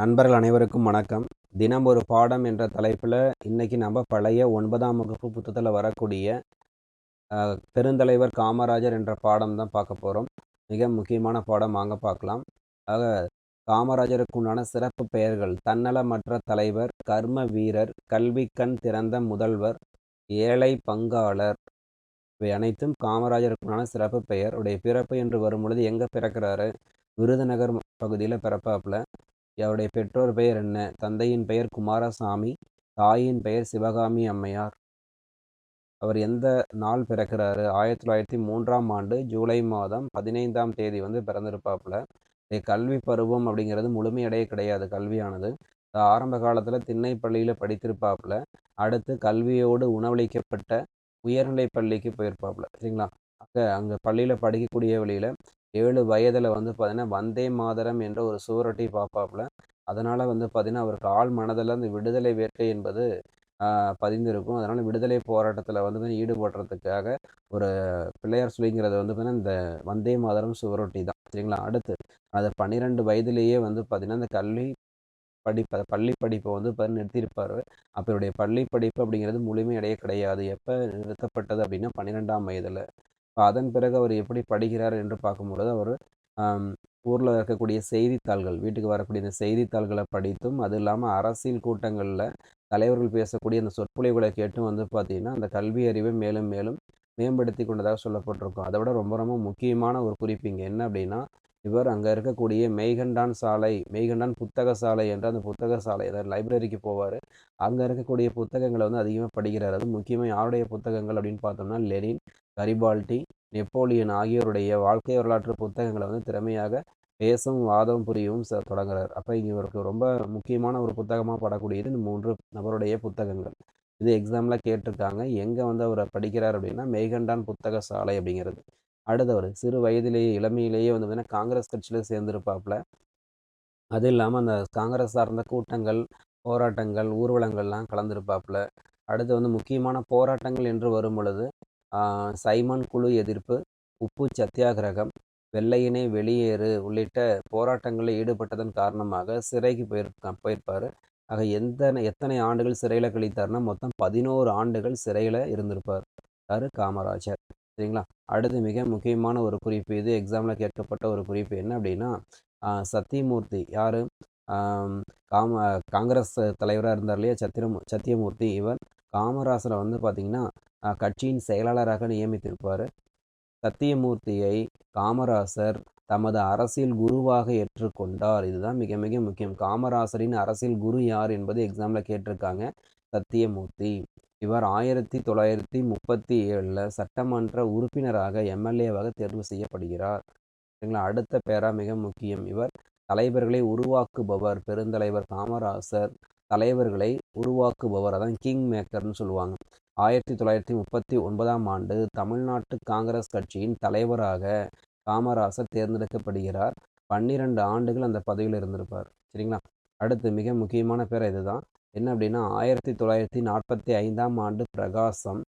நண்பர்கள் அனைவருக்கும் வணக்கம். தினம் ஒரு பாடம் என்ற தலைப்பில் இன்னைக்கு நம்ம பழைய ஒன்பதாம் வகுப்பு புத்தகத்தில் வரக்கூடிய பெருந்தலைவர் காமராஜர் என்ற பாடம் தான் பார்க்க போகிறோம் மிக முக்கியமான பாடம் வாங்க பார்க்கலாம். ஆக காமராஜருக்கு உண்டான சிறப்பு பெயர்கள் தன்னலமற்ற தலைவர் கர்ம வீரர் கல்வி கண் திறந்த முதல்வர் ஏழை பங்காளர் இவை அனைத்தும் காமராஜருக்குண்டான சிறப்பு பெயர். உடைய பிறப்பு என்று வரும் பொழுது எங்கே பிறக்கிறாரு? விருதுநகர் பகுதியில் பிறப்பாப்புல. அவருடைய பெற்றோர் பெயர் என்ன? தந்தையின் பெயர் குமாரசாமி தாயின் பெயர் சிவகாமி அம்மையார். அவர் எந்த நாள் பிறக்கிறாரு? ஆயிரத்தி தொள்ளாயிரத்தி மூன்றாம் ஆண்டு ஜூலை மாதம் பதினைந்தாம் தேதி வந்து பிறந்திருப்பாப்புல. கல்வி பருவம் அப்படிங்கிறது முழுமையடைய கிடையாது கல்வியானது. ஆரம்ப காலத்தில் திண்ணை பள்ளியில் படித்திருப்பாப்புல. அடுத்து கல்வியோடு உணவளிக்கப்பட்ட உயர்நிலை பள்ளிக்கு போயிருப்பாப்புல. சரிங்களா? அங்கே அங்கே பள்ளியில் படிக்கக்கூடிய வழியில் ஏழு வயதில் வந்து பார்த்தீங்கன்னா வந்தே மாதரம் என்ற ஒரு சுவரொட்டி பார்ப்பாப்புல அதனால் வந்து பார்த்தீங்கன்னா அவருக்கு ஆள் மனதில் அந்த விடுதலை வேட்கை என்பது பதிந்திருக்கும். அதனால் விடுதலை போராட்டத்தில் வந்து ஈடுபடுறதுக்காக ஒரு பிள்ளையார் சொல்லிங்கிறது வந்து பார்த்தீங்கன்னா இந்த வந்தே மாதரம் சுவரொட்டி தான். சரிங்களா? அடுத்து அது பன்னிரெண்டு வயதிலேயே வந்து பார்த்தீங்கன்னா இந்த கல்வி படிப்பை பள்ளி படிப்பை வந்து பாரு நிறுத்தியிருப்பார். அப்போ பள்ளி படிப்பு அப்படிங்கிறது முழுமையடைய கிடையாது. எப்போ நிறுத்தப்பட்டது அப்படின்னா பன்னிரெண்டாம் வயதில். அதன் பிறகு அவர் எப்படி படிக்கிறார் என்று பார்க்கும்பொழுது அவர் ஊரில் இருக்கக்கூடிய செய்தித்தாள்கள் வீட்டுக்கு வரக்கூடிய இந்த செய்தித்தாள்களை படித்தும் அது இல்லாமல் அரசியல் கூட்டங்களில் தலைவர்கள் பேசக்கூடிய அந்த சொற்பொழிவுகளை கேட்டும் வந்து பார்த்திங்கன்னா அந்த கல்வி அறிவை மேலும் மேலும் மேம்படுத்தி கொண்டதாக சொல்லப்பட்டிருக்கும். அதை விட ரொம்ப ரொம்ப முக்கியமான ஒரு குறிப்பு இங்கே என்ன அப்படின்னா இவர் அங்கே இருக்கக்கூடிய மெய்கண்டான் சாலை மெய்கண்டான் புத்தக சாலை என்ற அந்த புத்தக சாலை அதாவது லைப்ரரிக்கு போவார். அங்கே இருக்கக்கூடிய புத்தகங்களை வந்து அதிகமாக படிக்கிறார். அது முக்கியமாக யாருடைய புத்தகங்கள் அப்படின்னு பார்த்தோம்னா லெனின் கரிபால்டி நெப்போலியன் ஆகியோருடைய வாழ்க்கை வரலாற்று புத்தகங்களை வந்து திறமையாக பேசும் வாதம் புரியவும் ச- தொடங்குறார். அப்போ இங்கே இவருக்கு ரொம்ப முக்கியமான ஒரு புத்தகமாக படக்கூடியது இந்த மூன்று நபருடைய புத்தகங்கள். இது எக்ஸாமில் கேட்டிருக்காங்க. எங்கே வந்து அவர் படிக்கிறார் அப்படின்னா மெய்கண்டான் புத்தக சாலை அப்படிங்கிறது. அடுத்தவர் சிறு வயதிலேயே இளமையிலேயே வந்து பார்த்தீங்கன்னா காங்கிரஸ் கட்சியில் சேர்ந்துருப்பாப்புல அது இல்லாமல் அந்த காங்கிரஸ் சார்ந்த கூட்டங்கள் போராட்டங்கள் ஊர்வலங்கள்லாம் கலந்துருப்பாப்புல அடுத்து வந்து முக்கியமான போராட்டங்கள் என்று வரும் பொழுது சைமன் குழு எதிர்ப்பு உப்பு சத்தியாகிரகம் வெள்ளையினை வெளியேறு உள்ளிட்ட போராட்டங்களில் ஈடுபட்டதன் காரணமாக சிறைக்கு போயிருக்கா போயிருப்பார். ஆக எந்த எத்தனை ஆண்டுகள் சிறையில் கழித்தார்னா மொத்தம் பதினோரு ஆண்டுகள் சிறையில் இருந்திருப்பார். யார்? காமராஜர். சரிங்களா? அடுத்து மிக முக்கியமான ஒரு குறிப்பு இது. எக்ஸாமில் கேட்கப்பட்ட ஒரு குறிப்பு என்ன அப்படின்னா சத்தியமூர்த்தி. யார்? காம காங்கிரஸ் தலைவராக இருந்தார் இல்லையா? சத்திரம் சத்தியமூர்த்தி. இவர் காமராசரை வந்து பார்த்திங்கன்னா கட்சியின் செயலாளராக நியமித்திருப்பார். சத்தியமூர்த்தியை காமராசர் தமது அரசியல் குருவாக ஏற்றுக்கொண்டார். இதுதான் மிக மிக முக்கியம். காமராசரின் அரசியல் குரு யார் என்பது எக்ஸாமில் கேட்டிருக்காங்க. சத்தியமூர்த்தி. இவர் ஆயிரத்தி தொள்ளாயிரத்தி முப்பத்தி ஏழில் சட்டமன்ற உறுப்பினராக எம்எல்ஏவாக தேர்வு செய்யப்படுகிறார். சரிங்களா? அடுத்த பேரா மிக முக்கியம். இவர் தலைவர்களை உருவாக்குபவர் பெருந்தலைவர் காமராசர் தலைவர்களை உருவாக்குபவர் அதான் கிங் மேக்கர்னு சொல்லுவாங்க. ஆயிரத்தி தொள்ளாயிரத்தி முப்பத்தி ஒன்பதாம் ஆண்டு தமிழ்நாட்டு காங்கிரஸ் கட்சியின் தலைவராக காமராசர் தேர்ந்தெடுக்கப்படுகிறார். பன்னிரண்டு ஆண்டுகள் அந்த பதவியில் இருந்திருப்பார். சரிங்களா? அடுத்து மிக முக்கியமான பேர் இதுதான். என்ன அப்படின்னா ஆயிரத்தி தொள்ளாயிரத்தி நாற்பத்தி ஐந்தாம் ஆண்டு பிரகாசம்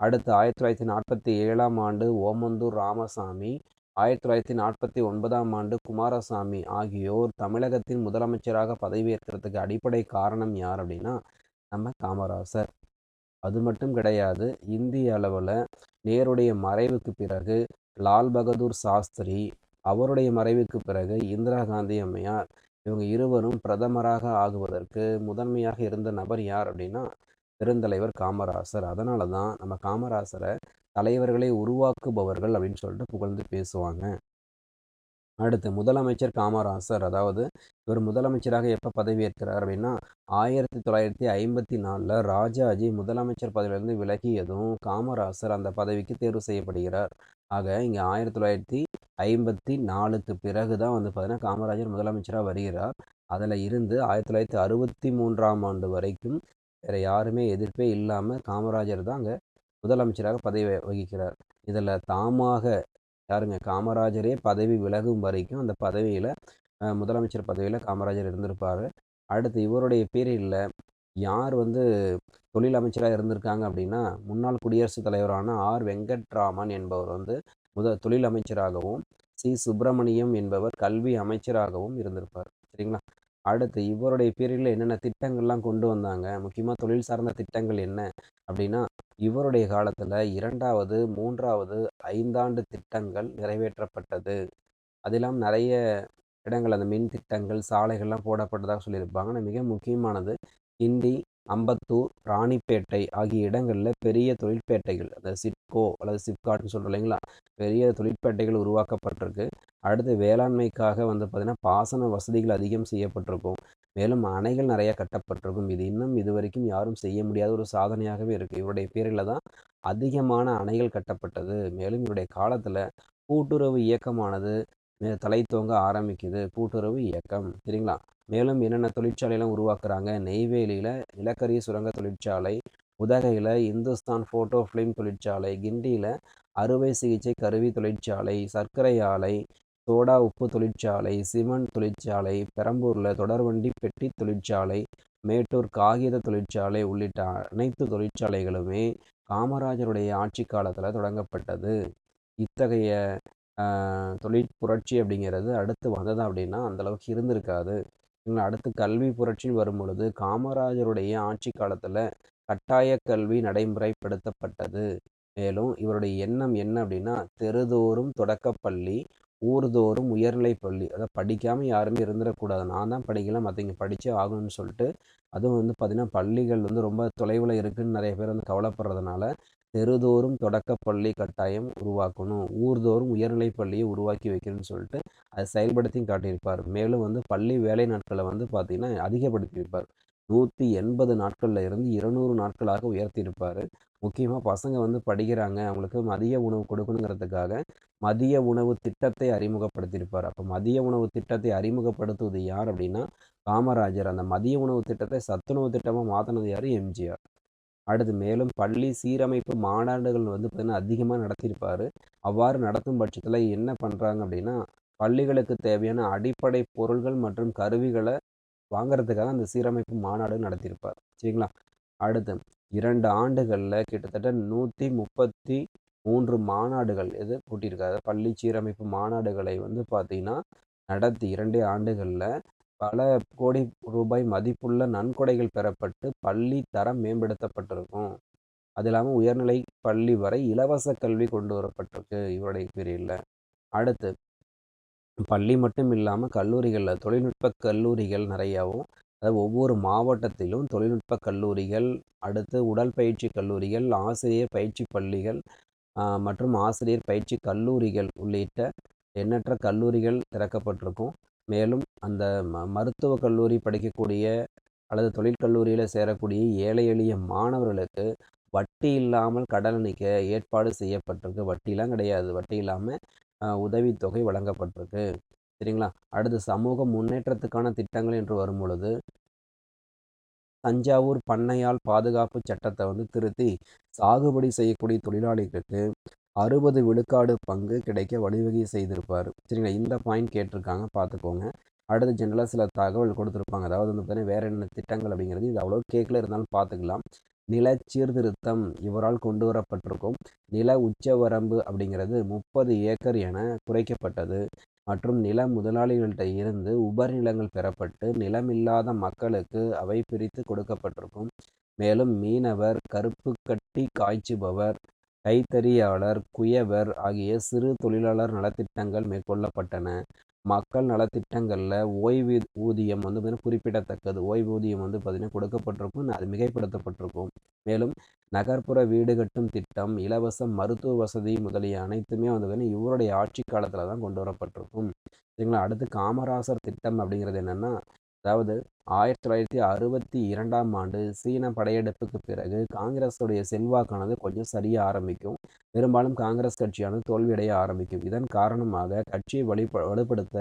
அடுத்து ஆயிரத்தி தொள்ளாயிரத்தி நாற்பத்தி ஏழாம் ஆண்டு ஓமந்தூர் ராமசாமி ஆயிரத்தி தொள்ளாயிரத்தி நாற்பத்தி ஒன்பதாம் ஆண்டு குமாரசாமி ஆகியோர் தமிழகத்தின் முதலமைச்சராக பதவியேற்கிறதுக்கு அடிப்படை காரணம் யார் அப்படின்னா நம்ம காமராசர். அது மட்டும் கிடையாது இந்திய அளவில் நேருடைய மறைவுக்கு பிறகு லால் பகதூர் சாஸ்திரி அவருடைய மறைவுக்கு பிறகு இந்திரா காந்தி அம்மையார் இவங்க இருவரும் பிரதமராக ஆகுவதற்கு முதன்மையாக இருந்த நபர் யார் அப்படின்னா பெருந்தலைவர் காமராசர். அதனால தான் நம்ம காமராசரை தலைவர்களை உருவாக்குபவர்கள் அப்படின்னு சொல்லிட்டு புகழ்ந்து பேசுவாங்க. அடுத்து முதலமைச்சர் காமராசர். அதாவது இவர் முதலமைச்சராக எப்போ பதவியேற்கிறார் அப்படின்னா ஆயிரத்தி தொள்ளாயிரத்தி ஐம்பத்தி நாலில் ராஜாஜி முதலமைச்சர் பதவியிலிருந்து விலகியதும் காமராசர் அந்த பதவிக்கு தேர்வு செய்யப்படுகிறார். ஆக இங்கே ஆயிரத்தி தொள்ளாயிரத்தி ஐம்பத்தி நாலுக்கு பிறகு தான் வந்து பார்த்தீங்கன்னா காமராஜர் முதலமைச்சராக வருகிறார். அதில் இருந்து ஆயிரத்தி தொள்ளாயிரத்தி அறுபத்தி மூன்றாம் ஆண்டு வரைக்கும் வேறு யாருமே எதிர்ப்பே இல்லாமல் காமராஜர் தான் அங்கே முதலமைச்சராக பதவி வகிக்கிறார். இதில் தாமாக யாருங்க? காமராஜரே பதவி விலகும் வரைக்கும் அந்த பதவியில் முதலமைச்சர் பதவியில் காமராஜர் இருந்திருப்பார். அடுத்து இவருடைய பீரியடில் யார் வந்து தொழில் அமைச்சராக இருந்திருக்காங்க அப்படின்னா முன்னாள் குடியரசுத் தலைவரான ஆர். வெங்கட்ராமன் என்பவர் வந்து முத தொழில் அமைச்சராகவும் சி. சுப்பிரமணியம் என்பவர் கல்வி அமைச்சராகவும் இருந்திருப்பார். சரிங்களா? அடுத்து இவருடைய பீரியடில் என்னென்ன திட்டங்கள்லாம் கொண்டு வந்தாங்க? முக்கியமாக தொழில் சார்ந்த திட்டங்கள் என்ன? அப்படின்னா இவருடைய காலத்தில் இரண்டாவது மூன்றாவது ஐந்தாண்டு திட்டங்கள் நிறைவேற்றப்பட்டது. அதெல்லாம் நிறைய இடங்கள் அந்த மின் திட்டங்கள் சாலைகள்லாம் போடப்பட்டதாக சொல்லியிருப்பாங்க. ஆனால் மிக முக்கியமானது கிண்டி அம்பத்தூர் ராணிப்பேட்டை ஆகிய இடங்களில் பெரிய தொழிற்பேட்டைகள் அந்த சிப்கோ அல்லது சிப்காட்னு சொல்கிறோம் இல்லைங்களா? பெரிய தொழிற்பேட்டைகள் உருவாக்கப்பட்டிருக்கு. அடுத்து வேளாண்மைக்காக வந்து பார்த்திங்கன்னா பாசன வசதிகள் அதிகம் செய்யப்பட்டிருக்கும். மேலும் அணைகள் நிறையா கட்டப்பட்டிருக்கும். இது இன்னும் இது வரைக்கும் யாரும் செய்ய முடியாத ஒரு சாதனையாகவே இருக்குது இவருடைய பேரில் தான் அதிகமான அணைகள் கட்டப்பட்டது. மேலும் இவருடைய காலத்தில் கூட்டுறவு இயக்கமானது தலை தோங்க ஆரம்பிக்குது. கூட்டுறவு இயக்கம். சரிங்களா? மேலும் என்னென்ன தொழிற்சாலையெல்லாம் உருவாக்குறாங்க? நெய்வேலியில் நிலக்கரி சுரங்க தொழிற்சாலை உதகையில் இந்துஸ்தான் ஃபோட்டோ ஃபிலிம் தொழிற்சாலை கிண்டியில் அறுவை சிகிச்சை கருவி தொழிற்சாலை சர்க்கரை ஆலை சோடா உப்பு தொழிற்சாலை சிமெண்ட் தொழிற்சாலை பெரம்பூரில் தொடர்வண்டி பெட்டி தொழிற்சாலை மேட்டூர் காகித தொழிற்சாலை உள்ளிட்ட அனைத்து தொழிற்சாலைகளுமே காமராஜருடைய ஆட்சி காலத்தில் தொடங்கப்பட்டது. இத்தகைய தொழில் புரட்சி அப்படிங்கிறது அடுத்து வந்ததா அப்படின்னா அந்தளவுக்கு இருந்திருக்காது. அடுத்து கல்வி புரட்சின்னு வரும் பொழுது காமராஜருடைய ஆட்சி காலத்தில் கட்டாய கல்வி நடைமுறைப்படுத்தப்பட்டது. மேலும் இவருடைய எண்ணம் என்ன அப்படின்னா தெருதோறும் தொடக்கப்பள்ளி ஊர்தோறும் உயர்நிலை பள்ளி. அதை படிக்காமல் யாருமே இருந்துடக்கூடாது. நான் தான் படிக்கல மற்றவங்க படித்தே ஆகணும்னு சொல்லிட்டு அதுவும் வந்து பார்த்திங்கன்னா பள்ளிகள் வந்து ரொம்ப தொலைவில் இருக்குதுன்னு நிறைய பேர் வந்து கவலைப்படுறதுனால தெருதோறும் தொடக்கப்பள்ளி கட்டாயம் உருவாக்கணும். ஊர்தோறும் உயர்நிலை பள்ளியை உருவாக்கி வைக்கணும்னு சொல்லிட்டு அதை செயல்படுத்தியும் காட்டியிருப்பார். மேலும் வந்து பள்ளி வேலை நாட்களை வந்து பார்த்திங்கன்னா அதிகப்படுத்தியிருப்பார் நூற்றி எண்பது நாட்களில் இருந்து இருநூறு நாட்களாக உயர்த்தியிருப்பார் முக்கியமாக பசங்க வந்து படிக்கிறாங்க. அவங்களுக்கு மதிய உணவு கொடுக்கணுங்கிறதுக்காக மதிய உணவு திட்டத்தை அறிமுகப்படுத்தியிருப்பார். அப்போ மதிய உணவு திட்டத்தை அறிமுகப்படுத்துவது யார் அப்படின்னா காமராஜர். அந்த மதிய உணவு திட்டத்தை சத்துணவு திட்டமாக மாற்றினது யார்? எம்ஜிஆர். அடுத்து மேலும் பள்ளி சீரமைப்பு மாநாடுகள் வந்து பார்த்திங்கன்னா அதிகமாக நடத்தியிருப்பார். அவ்வாறு நடத்தும் பட்சத்தில் என்ன பண்ணுறாங்க அப்படின்னா பள்ளிகளுக்கு தேவையான அடிப்படை பொருள்கள் மற்றும் கருவிகளை வாங்கிறதுக்காக அந்த சீரமைப்பு மாநாடு நடத்தியிருப்பார். சரிங்களா? அடுத்து இரண்டு ஆண்டுகளில் கிட்டத்தட்ட நூற்றி முப்பத்தி மூன்று மாநாடுகள் இது கூட்டியிருக்காரு. பள்ளி சீரமைப்பு மாநாடுகளை வந்து பார்த்திங்கன்னா நடத்தி இரண்டே ஆண்டுகளில் பல கோடி ரூபாய் மதிப்புள்ள நன்கொடைகள் பெறப்பட்டு பள்ளி தரம் மேம்படுத்தப்பட்டிருக்கும். அது இல்லாமல் உயர்நிலை பள்ளி வரை இலவச கல்வி கொண்டு வரப்பட்டிருக்கு இவருடைய பீரியடில். அடுத்து பள்ளி மட்டும் இல்லாமல் கல்லூரிகளில் தொழில்நுட்ப கல்லூரிகள் நிறையாவும் அதாவது ஒவ்வொரு மாவட்டத்திலும் தொழில்நுட்ப கல்லூரிகள் அடுத்து உடற்பயிற்சி கல்லூரிகள் ஆசிரியர் பயிற்சி பள்ளிகள் மற்றும் ஆசிரியர் பயிற்சி கல்லூரிகள் உள்ளிட்ட எண்ணற்ற கல்லூரிகள் திறக்கப்பட்டிருக்கும். மேலும் அந்த ம மருத்துவ கல்லூரி படிக்கக்கூடிய அல்லது தொழிற்கல்லூரியில் சேரக்கூடிய ஏழை எளிய மாணவர்களுக்கு வட்டி இல்லாமல் கடனளிக்க ஏற்பாடு செய்யப்பட்டிருக்கு. வட்டிலாம் கிடையாது. வட்டி இல்லாமல் உதவித்தொகை வழங்கப்பட்டிருக்கு. சரிங்களா? அடுத்து சமூக முன்னேற்றத்துக்கான திட்டங்கள் என்று வரும் பொழுது தஞ்சாவூர் பண்ணையால் பாதுகாப்பு சட்டத்தை வந்து திருத்தி சாகுபடி செய்யக்கூடிய தொழிலாளிகளுக்கு அறுபது விழுக்காடு பங்கு கிடைக்க வழிவகை செய்திருப்பார். சரிங்களா? இந்த பாயிண்ட் கேட்டிருக்காங்க. பார்த்துக்கோங்க. அடுத்து ஜென்ரலாக சில தகவல் கொடுத்துருப்பாங்க. அதாவது வந்து பார்த்தீங்கன்னா வேறு என்ன திட்டங்கள் அப்படிங்கிறது இது அவ்வளோ கேட்கல இருந்தாலும் பார்த்துக்கலாம். நில சீர்திருத்தம் இவரால் கொண்டு வரப்பட்டிருக்கும். நில உச்சவரம்பு அப்படிங்கிறது முப்பது ஏக்கர் என குறைக்கப்பட்டது. மற்றும் நில முதலாளிகள்கிட்ட இருந்து உபரி நிலங்கள் பெறப்பட்டு நிலமில்லாத மக்களுக்கு அவை பிரித்து கொடுக்கப்பட்டிருக்கும். மேலும் மீனவர் கருப்பு கட்டி காய்ச்சுபவர் கைத்தறியாளர் குயவர் ஆகிய சிறு தொழிலாளர் நலத்திட்டங்கள் மேற்கொள்ளப்பட்டன. மக்கள் நலத்திட்டங்களில் ஓய்வு ஊதியம் வந்து பார்த்திங்கன்னா குறிப்பிடத்தக்கது. ஓய்வூதியம் வந்து பார்த்திங்கன்னா கொடுக்கப்பட்டிருக்கும். அது மிகைப்படுத்தப்பட்டிருக்கும். மேலும் நகர்ப்புற வீடு கட்டும் திட்டம் இலவச மருத்துவ வசதி முதலிய அனைத்துமே வந்து பார்த்திங்கன்னா இவருடைய ஆட்சி காலத்தில் தான் கொண்டு வரப்பட்டிருக்கும். சரிங்களா? அடுத்து காமராசர் திட்டம் அப்படிங்கிறது என்னென்னா அதாவது ஆயிரத்தி தொள்ளாயிரத்தி அறுபத்தி இரண்டாம் ஆண்டு சீன படையெடுப்புக்கு பிறகு காங்கிரஸுடைய செல்வாக்கானது கொஞ்சம் சரிய ஆரம்பிக்கும். பெரும்பாலும் காங்கிரஸ் கட்சியானது தோல்வியடைய ஆரம்பிக்கும். இதன் காரணமாக கட்சியை வலி வலுப்படுத்த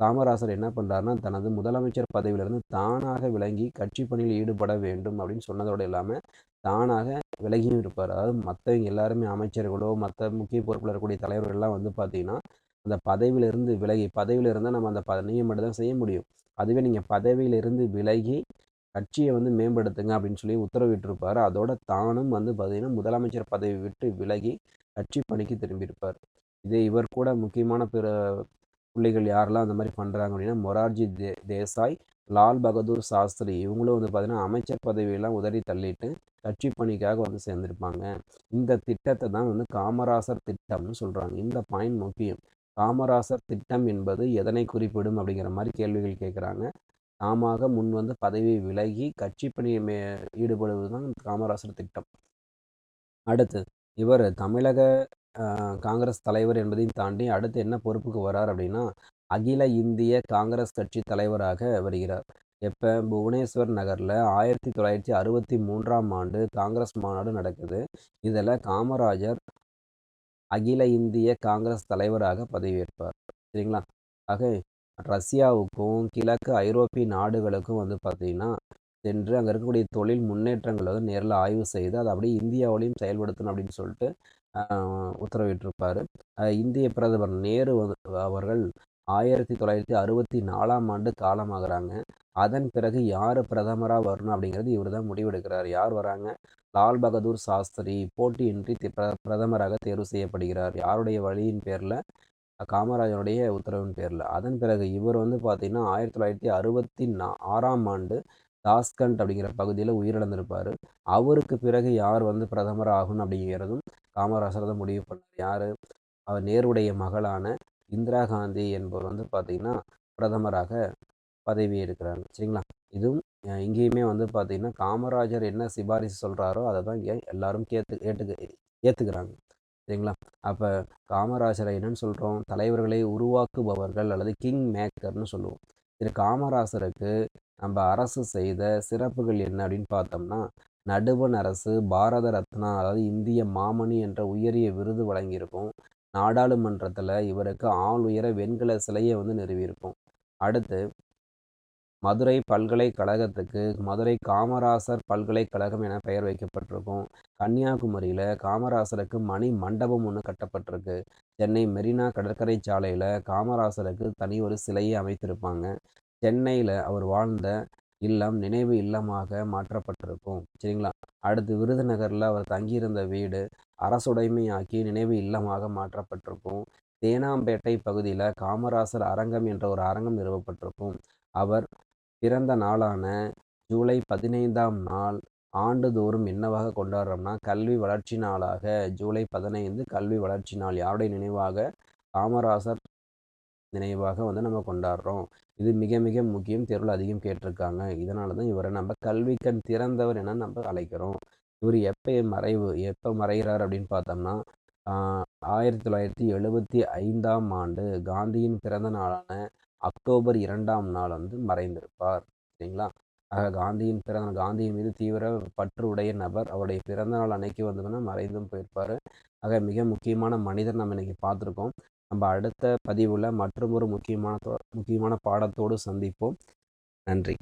காமராசர் என்ன பண்ணுறாருன்னா தனது முதலமைச்சர் பதவியிலிருந்து தானாக விளங்கி கட்சி பணியில் ஈடுபட வேண்டும் அப்படின்னு சொன்னதோடு இல்லாமல் தானாக விலகியும் இருப்பார். அதாவது மற்றவங்க எல்லாருமே அமைச்சர்களோ மற்ற முக்கிய பொறுப்பில் இருக்கக்கூடிய தலைவர்கள்லாம் வந்து பார்த்திங்கன்னா அந்த பதவியிலிருந்து விலகி பதவியில் இருந்தால் நம்ம அந்த பணியை மட்டும்தான் செய்ய முடியும். அதுவே நீங்கள் பதவியிலிருந்து விலகி கட்சியை வந்து மேம்படுத்துங்க அப்படின்னு சொல்லி உத்தரவிட்டிருப்பார். அதோட தானும் வந்து பார்த்திங்கன்னா முதலமைச்சர் பதவி விட்டு விலகி கட்சி பணிக்கு திரும்பியிருப்பார். இதே இவர் கூட முக்கியமான பிற புள்ளிகள் யாரெல்லாம் அந்த மாதிரி பண்ணுறாங்க அப்படின்னா மொரார்ஜி தே தேசாய் லால் பகதூர் சாஸ்திரி இவங்களும் வந்து பார்த்திங்கன்னா அமைச்சர் பதவியெல்லாம் உதறி தள்ளிட்டு கட்சி பணிக்காக வந்து சேர்ந்திருப்பாங்க. இந்த திட்டத்தை தான் வந்து காமராசர் திட்டம்னு சொல்கிறாங்க இந்த பாயிண்ட் முக்கியம். காமராசர் திட்டம் என்பது எதனை குறிப்பிடும் அப்படிங்கிற மாதிரி கேள்விகள் கேட்குறாங்க. தாமாக முன் வந்து பதவி விலகி கட்சி பணி மே ஈடுபடுவது தான் காமராசர் திட்டம். அடுத்து இவர் தமிழக காங்கிரஸ் தலைவர் என்பதையும் தாண்டி அடுத்து என்ன பொறுப்புக்கு வரார் அப்படின்னா அகில இந்திய காங்கிரஸ் கட்சி தலைவராக வருகிறார். எப்போ? புவனேஸ்வர் நகரில் ஆயிரத்தி தொள்ளாயிரத்தி அறுபத்தி மூன்றாம் ஆண்டு காங்கிரஸ் மாநாடு நடக்குது. இதில் காமராஜர் அகில இந்திய காங்கிரஸ் தலைவராக பதவியேற்பார். சரிங்களா? ஆக ரஷ்யாவுக்கும் கிழக்கு ஐரோப்பிய நாடுகளுக்கும் வந்து பார்த்திங்கன்னா சென்று அங்கே இருக்கக்கூடிய தொழில் முன்னேற்றங்களை வந்து நேரில் ஆய்வு செய்து அதை அப்படியே இந்தியாவிலையும் செயல்படுத்தணும் அப்படின்னு சொல்லிட்டு உத்தரவிட்டிருப்பார். இந்திய பிரதமர் நேரு அவர்கள் ஆயிரத்தி தொள்ளாயிரத்தி அறுபத்தி நாலாம் ஆண்டு காலமாகறாங்க. அதன் பிறகு யார் பிரதமராக வரணும் அப்படிங்கிறது இவர் தான் முடிவெடுக்கிறார். யார் வராங்க? லால் பகதூர் சாஸ்திரி. போட்டியின்றி பிரதமராக தேர்வு செய்யப்படுகிறார். யாருடைய வழியின் பேரில்? காமராஜனுடைய உத்தரவின் பேரில். அதன் பிறகு இவர் வந்து பார்த்திங்கன்னா ஆயிரத்தி தொள்ளாயிரத்தி அறுபத்தி நா ஆறாம் ஆண்டு தாஸ்கண்ட் அப்படிங்கிற பகுதியில் உயிரிழந்திருப்பார். அவருக்கு பிறகு யார் வந்து பிரதமர் ஆகணும் அப்படிங்கிறதும் காமராசர் தான் முடிவு பண்ணார். யார்? அவர் நேருடைய மகளான இந்திரா காந்தி என்பவர் வந்து பார்த்திங்கன்னா பிரதமராக பதவி எடுக்கிறாங்க சரிங்களா? இதுவும் இங்கேயுமே வந்து பார்த்திங்கன்னா காமராஜர் என்ன சிபாரிசு சொல்கிறாரோ அதை தான் இங்கே எல்லோரும் கேத்து ஏற்றுக்க ஏற்றுக்கிறாங்க சரிங்களா? அப்போ காமராஜரை என்னன்னு சொல்கிறோம் தலைவர்களை உருவாக்குபவர்கள் அல்லது கிங் மேக்கர்னு சொல்லுவோம். இது காமராசருக்கு நம்ம அரசு செய்த சிறப்புகள் என்ன அப்படின்னு பார்த்தோம்னா நடுவண் அரசு பாரத ரத்னா அதாவது இந்திய மாமணி என்ற உயரிய விருது வழங்கியிருக்கும். நாடாளுமன்றத்தில் இவருக்கு ஆள் உயர வெண்கல சிலையை வந்து நிறுவியிருக்கும். அடுத்து மதுரை பல்கலைக்கழகத்துக்கு மதுரை காமராசர் பல்கலைக்கழகம் என பெயர் வைக்கப்பட்டிருக்கும். கன்னியாகுமரியில் காமராசருக்கு மணி மண்டபம் ஒன்று கட்டப்பட்டிருக்கு. சென்னை மெரினா கடற்கரை சாலையில் காமராசருக்கு தனி ஒரு சிலையை அமைத்திருப்பாங்க. சென்னையில் அவர் வாழ்ந்த இல்லம் நினைவு இல்லமாக மாற்றப்பட்டிருக்கும். சரிங்களா? அடுத்து விருதுநகரில் அவர் தங்கியிருந்த வீடு அரசுடைமையாக்கி நினைவு இல்லமாக மாற்றப்பட்டிருக்கும். தேனாம்பேட்டை பகுதியில் காமராசர் அரங்கம் என்ற ஒரு அரங்கம் நிறுவப்பட்டிருக்கும். அவர் பிறந்த நாளான ஜூலை பதினைந்தாம் நாள் ஆண்டுதோறும் என்னவாக கொண்டாடுறோம்னா கல்வி வளர்ச்சி நாளாக ஜூலை பதினைந்து கல்வி வளர்ச்சி நாள் யாருடைய நினைவாக? காமராசர் நினைவாக வந்து நம்ம கொண்டாடுறோம். இது மிக மிக முக்கியம். தேர்வில் அதிகம் கேட்டிருக்காங்க. இதனால தான் இவரை நம்ம கல்வி கண் திறந்தவர் என நம்ம அழைக்கிறோம். இவர் எப்போ மறைவு எப்போ மறைகிறார் அப்படின்னு பார்த்தோம்னா ஆயிரத்தி தொள்ளாயிரத்தி எழுபத்தி ஐந்தாம் ஆண்டு காந்தியின் பிறந்த நாளான அக்டோபர் இரண்டாம் நாள் வந்து மறைந்திருப்பார். சரிங்களா? ஆக காந்தியின் பிறந்த காந்தியின் மீது தீவிர பற்று உடைய நபர் அவருடைய பிறந்த நாள் அன்னைக்கு வந்ததுன்னா மறைந்தும் போயிருப்பார். ஆக மிக முக்கியமான மனிதர் நம்ம இன்னைக்கு பார்த்துருக்கோம். நம்ம அடுத்த பதிவில் மற்றொரு முக்கியமான முக்கியமான பாடத்தோடு சந்திப்போம். நன்றி.